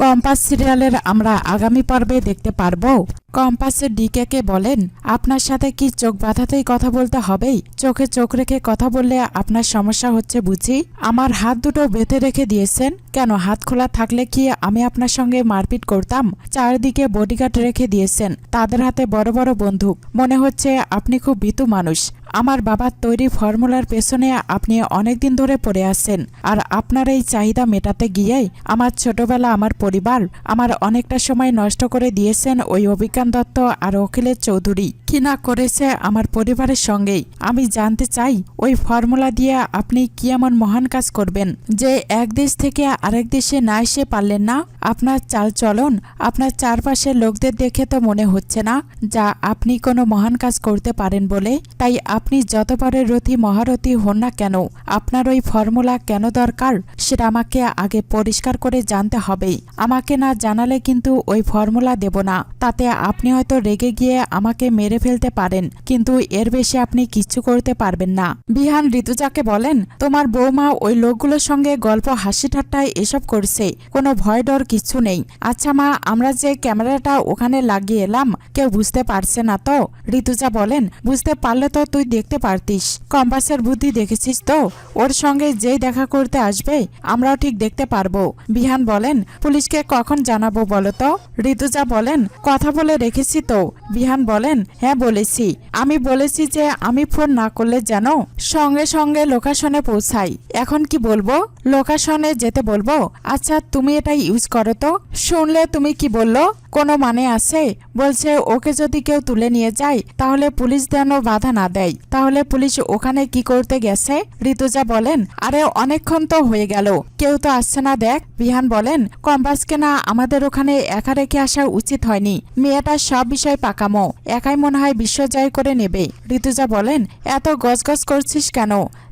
Compass সিরিয়ালের আমরা আগামী পর্বে দেখতে পারব। কম্পাসের ডিকেকে বলেন? আপনার সাথে কি চোখ বাঁধাতেই কথা বলতে হবেই? চোখে চোখ রেখে কথা বললে আপনার সমস্যা হচ্ছে বুঝি? আমার হাত দুটো বেঁধে রেখে দিয়েছেন। কেন হাত খোলা থাকলে কি আমি আপনার সঙ্গে মারপিট করতাম? চারদিকে বডিগার্ড রেখে দিয়েছেন। তাদের হাতে বড় বড় বন্দুক। মনে হচ্ছে আপনি খুব ভীতু মানুষ। আমার বাবার তৈরি ফর্মুলার পেছনে আপনি অনেক দিন ধরে পড়ে আছেন। আর আপনার এই চাহিদা মেটাতে গিয়েই আমার ছোটবেলা, আমার পরিবার, আমার অনেকটা সময় নষ্ট করে দিয়েছেন ওই অভিজ্ঞান দত্ত আর অখিলেশ চৌধুরী। কি না করেছে আমার পরিবারের সঙ্গেই? আমি জানতে চাই, ওই ফর্মুলা দিয়ে আপনি কি এমন মহান কাজ করবেন যে এক দেশ থেকে আরেক দেশে না এসে পারলেন না? আপনার চাল চলন, আপনার চারপাশের লোকদের দেখে তো মনে হচ্ছে না যা আপনি কোনো মহান কাজ করতে পারেন বলে। তাই আপনি যতবারের রথী, মহারথী হন না কেন, আপনার ওই ফর্মুলা কেন দরকার সেটা আমাকে আগে পরিষ্কার করে জানতে হবে। আমাকে না জানালে কিন্তু ওই ফর্মুলা দেব না, তাতে আপনি হয়তো রেগে গিয়ে আমাকে মেরে ফেলতে পারেন, কিন্তু এর বেশি আপনি কিচ্ছু করতে পারবেন না। বিহান ঋতুজাকে বলেন, তোমার বৌমা ওই লোকগুলোর সঙ্গে গল্প, হাসি ঠাট্টায় এসব করছে, কোনো ভয় ডর কিচ্ছু নেই। আচ্ছা মা, আমরা যে ক্যামেরাটা ওখানে লাগিয়ে এলাম, কেউ বুঝতে পারছে না তো? ঋতুজা বলেন, বুঝতে পারলে তো তুই দেখতে পারতিস। কম্পাসের বুদ্ধি দেখেছিস তো? ওর সঙ্গে যেই দেখা করতে আসবে, আমরাও ঠিক দেখতে পারব। বিহান বলেন, পুলিশকে কখন জানাব বলো তো? ঋতুজা বলেন, কথা বলে রেখেছি তো। বিহান বলেন হ্যাঁ বলেছি। আমি বলেছি যে আমি ফোন না করলে যেন সঙ্গে সঙ্গে লোকেশনে পৌঁছাই। এখন কি বলব? লোকেশনে যেতে বলব? আচ্ছা তুমি এটা ইউজ করো তো। শুনলে তুমি কি বলল? কোনো মানে আছে? বলছে, ওকে যদি কেউ তুলে নিয়ে যায়, তাহলে পুলিশ যেন বাধা না দেয়। তাহলে পুলিশ ওখানে কি করতে গেছে? ঋতুজা বলেন, আরে, অনেকক্ষণ তো হয়ে গেল। কেউ তো আসছে না দেখ। বিহান বলেন কম্পাসকে না আমাদের ওখানে একা রেখে আসা উচিত হয়নি। মেয়েটার সব বিষয় পাকামো। একাই মনে হয় বিশ্ব জয় করে নেবে। ঋতুজা বলেন, এত গজগজ করছিস কেন?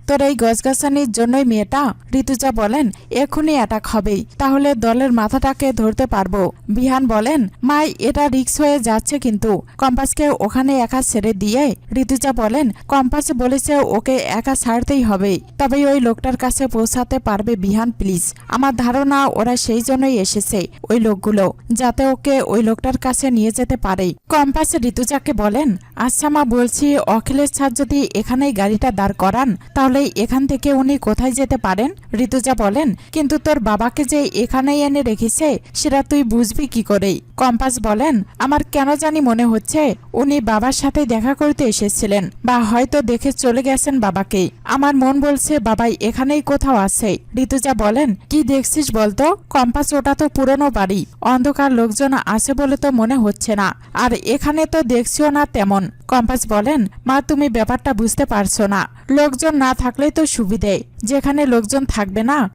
তোর এই গজগাছানির জন্যই মেয়েটা ঋতুজা বলেন, এখনই অ্যাটাক হবেই। তাহলে দলের মাথাটাকে ধরতে পারব। বিহান বলেন মাই এটা রিক্স হয়ে যাচ্ছে কিন্তু। কম্পাসকে ওখানে একা ছেড়ে দিয়ে ঋতুজা বলেন, কম্পাস বলেছে ওকে একা ছাড়তেই হবে। তবে ওই লোকটার কাছে পৌঁছাতে পারবে বিহান প্লিজ আমার ধারণা ওরা সেই জন্যই এসেছে ওই লোকগুলো, যাতে ওকে ওই লোকটার কাছে নিয়ে যেতে পারে। কম্পাস ঋতুজাকে বলেন আচ্ছা মা, বলছি অখিলেশ স্যার যদি এখানেই গাড়িটা দাঁড় করান, তাহলে এখান থেকে উনি কোথায় যেতে পারেন? ঋতুজা বলেন, কিন্তু তোর বাবাকে যে এখানেই এনে রেখেছে, সেটা তুই বুঝবি কি করে কম্পাস বলেন, আমার কেন জানি মনে হচ্ছে উনি বাবার সাথে দেখা করতে এসেছিলেন বা হয়তো দেখে চলে গেছেন বাবাকে। আমার মন বলছে বাবাই এখানেই কোথাও আছে। ঋতুজা বলেন, কি দেখছিস বলতো? কম্পাস ওটা তো পুরনো বাড়ি। অন্ধকার লোকজন আছে বলে তো মনে হচ্ছে না। আর এখানে তো দেখছিও না তেমন। কম্পাস বলেন, মা, তুমি ব্যাপারটা বুঝতে পারছ না। লোকজন না থাকলেই তো সুবিধে। যেখানে লোকজন থাকবে না